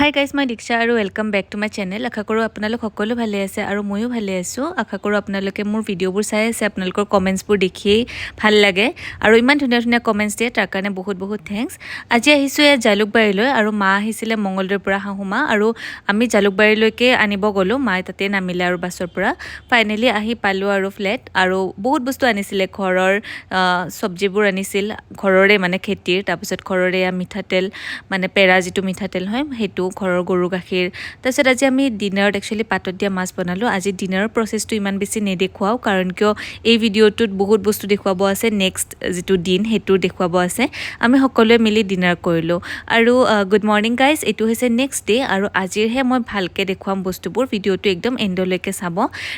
Hi guys মই দীক্ষা আৰু welcome back to my channel আশা কৰোঁ আপোনালোক সকলো ভালে আছে আৰু ময়ো ভালে আছোঁ। আশা কৰোঁ আপোনালোকে মোৰ ভিডিঅ'বোৰ চাই আছে, আপোনালোকৰ কমেণ্টছবোৰ দেখিয়েই ভালো লাগে। আৰু ইমান ধুনীয়া ধুনীয়া কমেণ্টছ দিয়ে, তাৰ কাৰণে বহুত বহুত থেংকছ আজি আহিছোঁ ইয়াত জালুকবাৰীলৈ আৰু মা আহিছিলে মংগলদৈৰ পৰা শাহু মা। আৰু আমি জালুকবাৰীলৈকে আনিব গ'লোঁ, মায়ে তাতে নামিলে আৰু বাছৰ পৰা। ফাইনেলি আহি পালোঁ আৰু ফ্লেট আৰু বহুত বস্তু আনিছিলে, ঘৰৰ চব্জিবোৰ আনিছিল, ঘৰৰে মানে খেতিৰ, তাৰপিছত ঘৰৰে মিঠাতেল মানে পেৰা যিটো মিঠাতেল হয়, সেইটো ঘৰৰ গৰু গাখীৰ। তাৰপিছত আজি আমি ডিনাৰত একচুৱেলি পাতত দিয়া মাছ বনালোঁ। আজি ডিনাৰৰ প্ৰচেছটো ইমান বেছি নেদেখুৱাওঁ, কাৰণ কিয় এই ভিডিঅ'টোত বহুত বস্তু দেখুৱাব আছে নেক্সট যিটো দিন সেইটো দেখুৱাব আছে। আমি সকলোৱে মিলি ডিনাৰ কৰিলোঁ। আৰু গুড মৰ্ণিং গাইজ এইটো হৈছে নেক্সট ডে' আৰু আজিৰহে মই ভালকৈ দেখুৱাম বস্তুবোৰ। ভিডিঅ'টো একদম এণ্ডলৈকে চাব।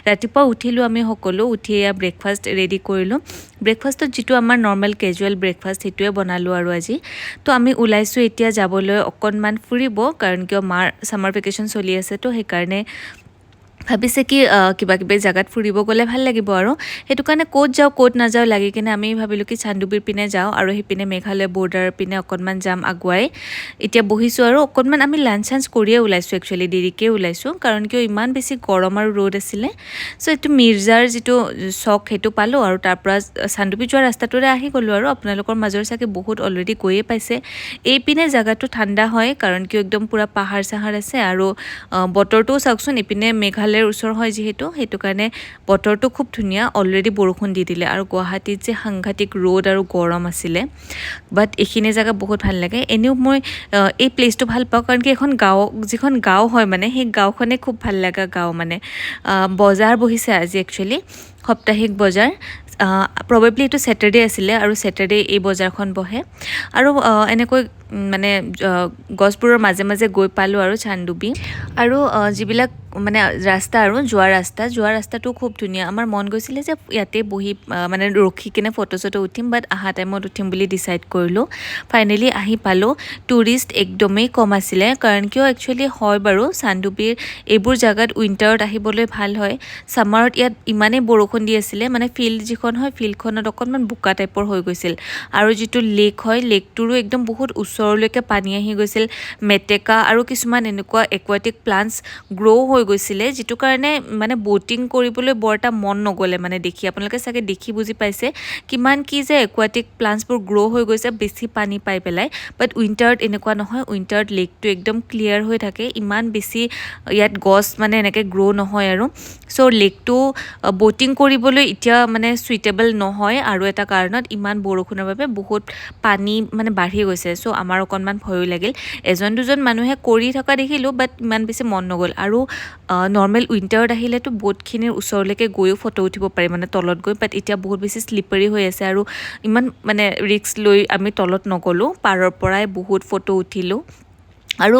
ৰাতিপুৱা উঠিলোঁ আমি সকলো, উঠি এয়া ব্ৰেকফাষ্ট ৰেডি কৰিলোঁ। ব্ৰেকফাষ্টত যিটো আমাৰ নৰ্মেল কেজুৱেল ব্ৰেকফাষ্ট সেইটোৱে বনালোঁ আৰু আজি। তো আমি ওলাইছোঁ এতিয়া যাবলৈ, অকণমান ফুৰিব, কাৰণ কিয় মাৰ ছামাৰ ভেকেশ্যন চলি আছে তো সেইকাৰণে ভাবিছে কি কিবা কিবি জেগাত ফুৰিব গ'লে ভালো লাগিব আৰু। সেইটো কাৰণে ক'ত যাওঁ, ক'ত নাযাওঁ লাগি কিনে আমি ভাবিলোঁ কি চান্দুবিৰ পিনে যাওঁ আৰু সেইপিনে মেঘালয় বৰ্ডাৰ পিনে অকণমান যাম আগুৱাই। এতিয়া বহিছোঁ আৰু অকণমান আমি লাঞ্চ চাঞ্চ কৰিয়ে ওলাইছোঁ একচুৱেলি দেৰিকৈ ওলাইছোঁ। কাৰণ কিয়, ইমান বেছি গৰম আৰু ৰ'দ আছিলে। চ' এইটো মিৰ্জাৰ যিটো চক, সেইটো পালোঁ আৰু তাৰ পৰা চান্দুবি যোৱা ৰাস্তাটোৰে আহি গ'লোঁ আৰু আপোনালোকৰ মাজৰ চাগে বহুত অলৰেডি গৈয়ে পাইছে। এইপিনে জেগাটো ঠাণ্ডা হয়, কাৰণ কিয়, একদম পূৰা পাহাৰ চাহাৰ আছে আৰু বতৰটোও চাওকচোন ইপিনে মেঘালয়ৰ ওচৰ হয় যিহেতু সেইটো কাৰণে বতৰটো খুব ধুনীয়া। অলৰেডি বৰষুণ দি দিলে আৰু গুৱাহাটীত যে সাংঘাতিক ৰ'দ আৰু গৰম আছিলে। বাট এইখিনি জেগা বহুত ভাল লাগে। এনেও মই এই প্লেচটো ভাল পাওঁ কাৰণ কি এখন গাঁও যিখন গাঁও হয় মানে সেই গাঁওখনে খুব ভাল লগা গাঁও মানে। বজাৰ বহিছে আজি একচুৱেলি সাপ্তাহিক বজাৰ। প্ৰবেবলি এইটো ছেটাৰডে আছিলে আৰু ছেটাৰডে এই বজাৰখন বহে। আৰু এনেকৈ মানে গছবোৰৰ মাজে মাজে গৈ পালোঁ আৰু চানডুবি। আৰু যিবিলাক মানে ৰাস্তা আৰু যোৱা ৰাস্তা, যোৱা ৰাস্তাটো খুব ধুনীয়া। আমাৰ মন গৈছিলে যে ইয়াতে বহি মানে ৰখি কিনে ফটো চটো উঠিম বাট অহা টাইমত উঠিম বুলি ডিচাইড কৰিলোঁ। ফাইনেলি আহি পালোঁ। টুৰিষ্ট একদমেই কম আছিলে, কাৰণ কিয় একচুৱেলি হয় বাৰু, চানডুবিৰ এইবোৰ জেগাত উইণ্টাৰত আহিবলৈ ভালো হয়। ছামাৰত ইয়াত ইমানেই বৰষুণ দি আছিলে মানে ফিল্ড যিখন হয় ফিল্ডখনত অকণমান বোকা টাইপৰ হৈ গৈছিল। আৰু যিটো লেক হয় লেকটোৰো একদম বহুত ওচৰলৈকে পানী আহি গৈছিল মেটেকা আৰু কিছুমান এনেকুৱা একুৱাটিক প্লাণ্টছ গ্ৰ' হৈ গৈছিলে যিটো কাৰণে মানে ব'টিং কৰিবলৈ বৰ এটা মন নগ'লে মানে দেখি। আপোনালোকে চাগে দেখি বুজি পাইছে কিমান কি যে একুৱাটিক প্লাণ্টছবোৰ গ্ৰ' হৈ গৈছে বেছি পানী পাই পেলাই। বাট উইণ্টাৰত এনেকুৱা নহয় উইণ্টাৰত লেকটো একদম ক্লিয়াৰ হৈ থাকে ইমান বেছি ইয়াত গছ মানে এনেকৈ গ্ৰ' নহয় আৰু। চ' লেকটো ব'টিং কৰিবলৈ এতিয়া মানে চুইটেবল নহয় আৰু এটা কাৰণত ইমান বৰষুণৰ বাবে বহুত পানী মানে বাঢ়ি গৈছে। চ' আমাৰ অকণমান ভয়ো লাগিল। এজন দুজন মানুহে কৰি থকা দেখিলোঁ বাট ইমান বেছি মন নগ'ল। আৰু নৰ্মেল উইণ্টাৰত আহিলেতো ব'টখিনিৰ ওচৰলৈকে গৈও ফটো উঠিব পাৰি মানে তলত গৈ বাট এতিয়া বহুত বেছি শ্লিপাৰী হৈ আছে আৰু ইমান মানে ৰিস্ক লৈ আমি তলত নগ'লোঁ। পাৰৰ পৰাই বহুত ফটো উঠিলোঁ। আৰু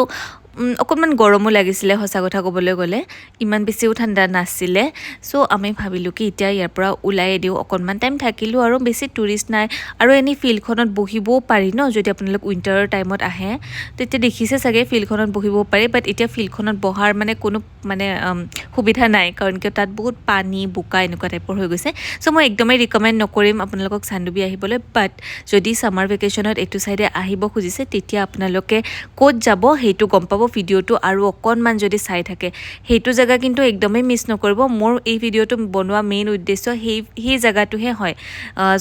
অকণমান গৰমো লাগিছিলে, সঁচা কথা ক'বলৈ গ'লে। ইমান বেছিও ঠাণ্ডা নাছিলে। চ' আমি ভাবিলোঁ কি, এতিয়া ইয়াৰ পৰা ওলাই দিওঁ। অকণমান টাইম থাকিলোঁ আৰু বেছি টুৰিষ্ট নাই। আৰু এনেই ফিল্ডখনত বহিবও পাৰি ন, যদি আপোনালোক উইণ্টাৰৰ টাইমত আহে। তেতিয়া দেখিছে চাগে, ফিল্ডখনত বহিব পাৰি বাট এতিয়া ফিল্ডখনত বহাৰ মানে কোনো মানে সুবিধা নাই। কাৰণ কিয়, তাত বহুত পানী, বোকা এনেকুৱা টাইপৰ হৈ গৈছে। চ' মই একদমেই ৰিকমেণ্ড নকৰিম আপোনালোকক চান্দুবি আহিবলৈ। বাট যদি ছামাৰ ভেকেশ্যনত এইটো ছাইডে আহিব খুজিছে, তেতিয়া আপোনালোকে ক'ত যাব সেইটো গম পাব। ভিডিঅ'টো আৰু অকণমান যদি চাই থাকে। সেইটো জেগা কিন্তু একদমেই মিছ নকৰিব। মোৰ এই ভিডিঅ'টো বনোৱা মেইন উদ্দেশ্য সেই সেই জেগাটোহে হয়।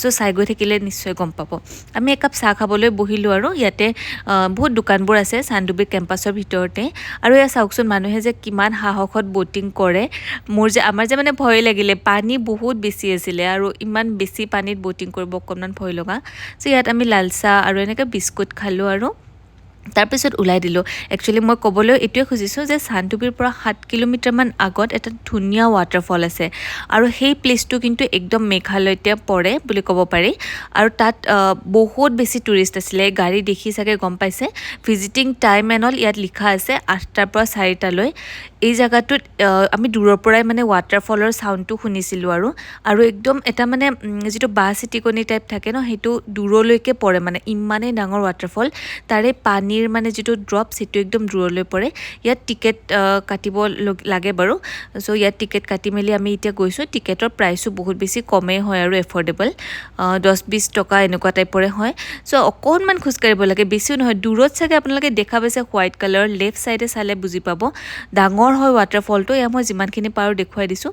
চ' চাই গৈ থাকিলে নিশ্চয় গম পাব। আমি একাপ চাহ খাবলৈ বহিলোঁ আৰু ইয়াতে বহুত দোকানবোৰ আছে চান্দুবি কেম্পাছৰ ভিতৰতে। আৰু এয়া চাওকচোন মানুহে যে কিমান সাহসত ব'টিং কৰে। মোৰ যে, আমাৰ যে মানে ভয় লাগিলে, পানী বহুত বেছি আছিলে আৰু ইমান বেছি পানীত ব'টিং কৰিব অকণমান ভয় লগা। চ' ইয়াত আমি লাল চাহ আৰু এনেকৈ বিস্কুট খালোঁ আৰু। তাৰপিছত ওলাই দিলোঁ। একচুৱেলি মই ক'বলৈ এইটোৱে খুজিছোঁ যে চানডুবিৰ পৰা সাত কিলোমিটাৰমান আগত এটা ধুনীয়া ৱাটাৰফল আছে। আৰু সেই প্লেচটো কিন্তু একদম মেঘালয়তে পৰে বুলি ক'ব পাৰি। আৰু তাত বহুত বেছি টুৰিষ্ট আছিলে। গাড়ী দেখি চাগে গম পাইছে। ভিজিটিং টাইম এণ্ড ইয়াত লিখা আছে আঠটাৰ পৰা চাৰিটালৈ। এই জেগাটোত আমি দূৰৰ পৰাই মানে ৱাটাৰফলৰ চাউণ্ডটো শুনিছিলোঁ আৰু। আৰু একদম এটা মানে যিটো বাছ চিটিকনি টাইপ থাকে ন, সেইটো দূৰলৈকে পৰে মানে। ইমানেই ডাঙৰ ৱাটাৰফল তাৰে পানীৰ পানীৰ মানে যিটো ড্ৰপ সেইটো একদম দূৰলৈ পৰে। ইয়াত টিকেট কাটিব লগ- বাৰু। চ' ইয়াত টিকেট কাটি মেলি আমি এতিয়া গৈছোঁ। টিকেটৰ প্ৰাইচো বহুত বেছি কমেই হয় আৰু এফৰ্ডেবল দহ বিছ টকা এনেকুৱা টাইপৰে হয়। চ' অকণমান খোজকাঢ়িব লাগে। বেছিও নহয়, দূৰত চাগে আপোনালোকে দেখা পাইছে হোৱাইট কালাৰ লেফ্ট ছাইডে চালে বুজি পাব। ডাঙৰ হয় ৱাটাৰফলটো এয়া মই যিমানখিনি পাৰোঁ দেখুৱাই দিছোঁ।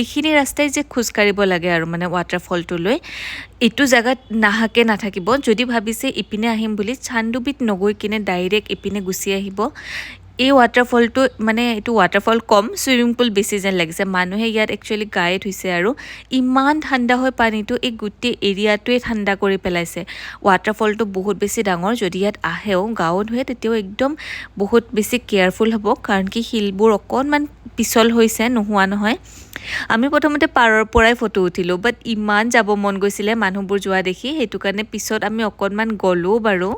এইখিনি ৰাস্তাই যে খোজকাঢ়িব লাগে আৰু মানে ৱাটাৰফলটোলৈ এইটো জেগাত নাহাকে নাথাকিব। যদি ভাবিছে, ইপিনে আহিম বুলি, চান্দুবিত নগৈ কিনে ডাইৰেক্ট ইপিনে গুচি আহিব। এই ৱাটাৰফলটো মানে এইটো ৱাটাৰফল কম চুইমিং পুল বেছি যেন লাগিছে। মানুহে ইয়াত একচুৱেলি গায়ে ধুইছে আৰু ইমান ঠাণ্ডা হয় পানীটো এই গোটেই এৰিয়াটোৱে ঠাণ্ডা কৰি পেলাইছে। ৱাটাৰফলটো বহুত বেছি ডাঙৰ, যদি ইয়াত আহেও গাঁও ধুৱে তেতিয়াও একদম বহুত বেছি কেয়াৰফুল হ'ব, কাৰণ কি শিলবোৰ অকণমান পিছল হৈছে, নোহোৱা নহয়। আমি প্ৰথমতে পাৰৰ পৰাই ফটো উঠিলোঁ বাট ইমান যাব মন গৈছিলে মানুহবোৰ যোৱা দেখি। সেইটো কাৰণে পিছত আমি অকণমান গ'লোঁ বাৰু।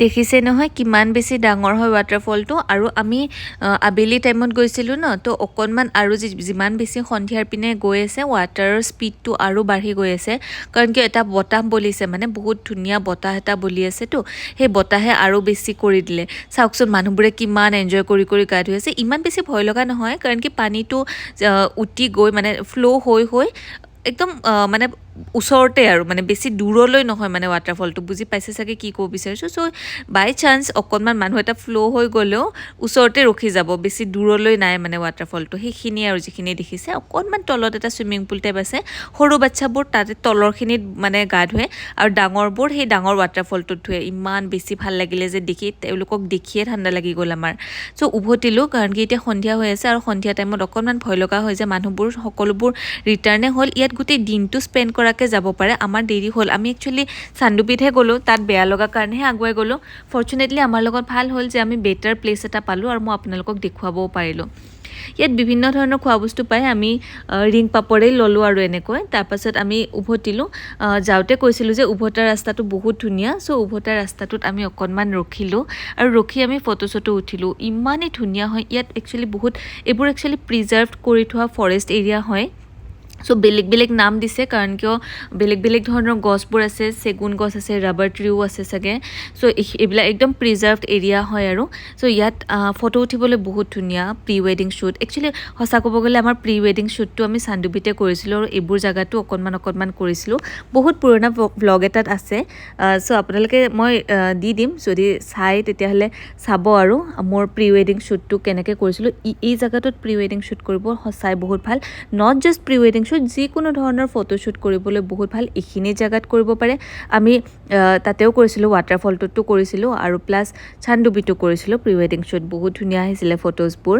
দেখিছে নহয় কিমান বেছি ডাঙৰ হয় ৱাটাৰফলটো আৰু আমি আবেলি টাইমত গৈছিলোঁ ন, তো অকণমান আৰু যিমান বেছি সন্ধিয়াৰ পিনে গৈ আছে ৱাটাৰৰ স্পীডটো আৰু বাঢ়ি গৈ আছে। কাৰণ কি এটা বতাহ বলিছে মানে বহুত ধুনীয়া বতাহ এটা বলি আছেতো সেই বতাহে আৰু বেছি কৰি দিলে। চাওকচোন মানুহবোৰে কিমান এনজয় কৰি কৰি গা ধুই আছে। ইমান বেছি ভয় লগা নহয়, কাৰণ কি পানীটো উটি গৈ মানে ফ্ল' হৈ হৈ, একদম মানে ওচৰতে আৰু মানে বেছি দূৰলৈ নহয় মানে ৱাটাৰফলটো বুজি পাইছে চাগে কি ক'ব বিচাৰিছোঁ? চ' বাই চান্স অকণমান মানুহ এটা ফ্ল' হৈ গ'লেও ওচৰতে ৰখি যাব, বেছি দূৰলৈ নাই মানে ৱাটাৰফলটো সেইখিনিয়ে আৰু যিখিনি দেখিছে। অকণমান তলত এটা চুইমিং পুল টাইপ আছে। সৰু বাচ্ছাবোৰ তাতে তলৰখিনিত মানে গা ধুৱে আৰু ডাঙৰবোৰ সেই ডাঙৰ ৱাটাৰফলটোত ধুৱে। ইমান বেছি ভালো লাগিলে যে দেখি তেওঁলোকক দেখিয়ে ঠাণ্ডা লাগি গ'ল আমাৰ। চ' উভতিলোঁ কাৰণ কি এতিয়া সন্ধিয়া হৈ আছে আৰু সন্ধিয়া টাইমত অকণমান ভয় লগা হয় যে মানুহবোৰ, সকলোবোৰ ৰিটাৰ্ণে হ'ল। ইয়াত গোটেই দিনটো স্পেণ্ড কৰাকৈ যাব পাৰে। আমাৰ দেৰি হ'ল। আমি একচুৱেলি চান্দুবিতহে গ'লোঁ। তাত বেয়া লগা কাৰণেহে আগুৱাই গ'লোঁ। ফৰ্চুনেটলি আমাৰ লগত ভালো হ'ল যে আমি বেটাৰ প্লেচ এটা পালোঁ আৰু মই আপোনালোকক দেখুৱাবও পাৰিলোঁ। ইয়াত বিভিন্ন ধৰণৰ খোৱা বস্তু পায় আমি ৰিং পাপৰেই ল'লোঁ আৰু এনেকৈ। তাৰপাছত আমি উভতিলোঁ। যাওঁতে কৈছিলোঁ যে উভতাৰ ৰাস্তাটো বহুত ধুনীয়া, চ' উভতাৰ ৰাস্তাটোত আমি অকণমান ৰখিলোঁ আৰু ৰখি আমি ফটো চটো উঠিলোঁ। ইমানেই ধুনীয়া হয়। ইয়াত একচুৱেলি বহুত, এইবোৰ একচুৱেলি প্ৰিজাৰ্ভ কৰি থোৱা ফৰেষ্ট এৰিয়া হয়। চ' বেলেগ বেলেগ নাম দিছে কাৰণ কিয় বেলেগ বেলেগ ধৰণৰ গছবোৰ আছে, চেগুন গছ আছে ৰাবাৰ ট্ৰিও আছে চাগে। চ' এইবিলাক একদম প্ৰিজাৰ্ভড এৰিয়া হয় আৰু। চ' ইয়াত ফটো উঠিবলৈ বহুত ধুনীয়া প্ৰি ৱেডিং শ্বুট একচুৱেলি সঁচা ক'ব গ'লে আমাৰ প্ৰি ৱেডিং শ্বুটটো আমি চান্দুবিতে কৰিছিলোঁ আৰু এইবোৰ জেগাতো অকণমান অকণমান কৰিছিলোঁ। বহুত পুৰণা ব্লগ এটাত আছে। চ' আপোনালোকে মই দি দিম। যদি চাই, তেতিয়াহ'লে চাব আৰু মোৰ প্ৰি ৱেডিং শ্বুটটো কেনেকৈ কৰিছিলোঁ। এই জেগাটোত প্ৰি ৱেডিং শ্বুট কৰিব সঁচাই বহুত ভালো। নট জাষ্ট প্ৰি ৱেডিং শ্বুট যিকোনো ধৰণৰ ফটোশ্বুট কৰিবলৈ বহুত ভাল এইখিনি জেগাত কৰিব পাৰে। আমি তাতেও কৰিছিলোঁ ৱাটাৰফলটোতো কৰিছিলোঁ আৰু প্লাছ চান্দুবিটো কৰিছিলোঁ প্ৰি ৱেডিং শ্বুট বহুত ধুনীয়া আহিছিলে ফটোজবোৰ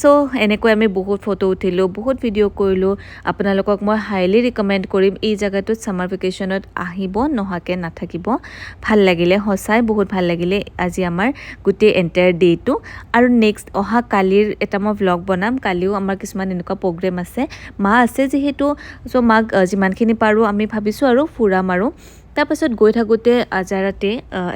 চ' এনেকৈ আমি বহুত ফটো উঠিলোঁ বহুত ভিডিঅ' কৰিলোঁ। আপোনালোকক মই হাইলি ৰিকমেণ্ড কৰিম এই জেগাটোত ছামাৰ ভেকেশ্যনত আহিব নোহোৱাকৈ নাথাকিব। ভাল লাগিলে সঁচাই বহুত ভাল লাগিলে আজি আমাৰ গোটেই এণ্টায়াৰ ডে'টো আৰু নেক্সট অহা কালিৰ এটা মই ভ্লগ বনাম কালিও আমাৰ কিছুমান এনেকুৱা প্ৰগ্ৰেম আছে। মা আছে যিহেতু চ' মাক যিমানখিনি পাৰোঁ, আমি ভাবিছোঁ আৰু ফুৰাম আৰু তাৰপাছত গৈ থাকোঁতে আজাৰাতে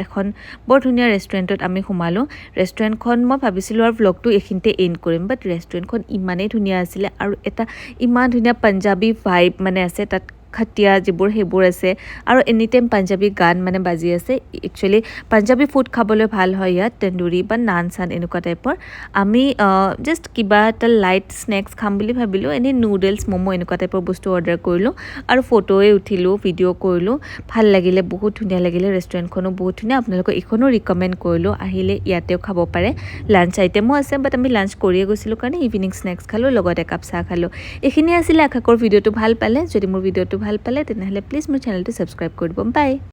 এখন বৰ ধুনীয়া ৰেষ্টুৰেণ্টত আমি সোমালোঁ। ৰেষ্টুৰেণ্টখন মই ভাবিছিলোঁ আৰু ভ্লগটো এইখিনিতে এণ্ড কৰিম বাট ৰেষ্টুৰেণ্টখন ইমানেই ধুনীয়া আছিলে আৰু এটা ইমান ধুনীয়া পাঞ্জাবী ভাইব মানে আছে, তাত খাটিয়া যিবোৰ সেইবোৰ আছে। আৰু এনি টাইম পাঞ্জাবী গান মানে বাজি আছে একচুৱেলি পাঞ্জাবী ফুড খাবলৈ ভালো হয় ইয়াত, তন্দুৰী বা নান চান এনেকুৱা টাইপৰ আমি জাষ্ট কিবা এটা লাইট স্নেক্স খাম বুলি ভাবিলোঁ এনেই নুডলছ ম'ম' এনেকুৱা টাইপৰ বস্তু অৰ্ডাৰ কৰিলোঁ। আৰু ফটোৱে উঠিলোঁ ভিডিঅ' কৰিলোঁ। ভালো লাগিলে, বহুত ধুনীয়া লাগিলে ৰেষ্টুৰেণ্টখনো বহুত ধুনীয়া। আপোনালোকক এইখনো ৰিকমেণ্ড কৰিলোঁ, আহিলে ইয়াতেও খাব পাৰে। লাঞ্চ আইটেমো আছে বাট আমি লাঞ্চ কৰিয়ে গৈছিলোঁ কাৰণে ইভিনিং স্নেক্স খালোঁ, লগত একাপ চাহ খালোঁ। এইখিনিয়ে আছিলে আশা কৰোঁ ভিডিঅ'টো ভালো পালে। যদি মোৰ ভিডিঅ'টো ভালো পালে তেনেহ'লে প্লিজ মোৰ চেনেলটো ছাবস্ক্ৰাইব কৰি দিব বাই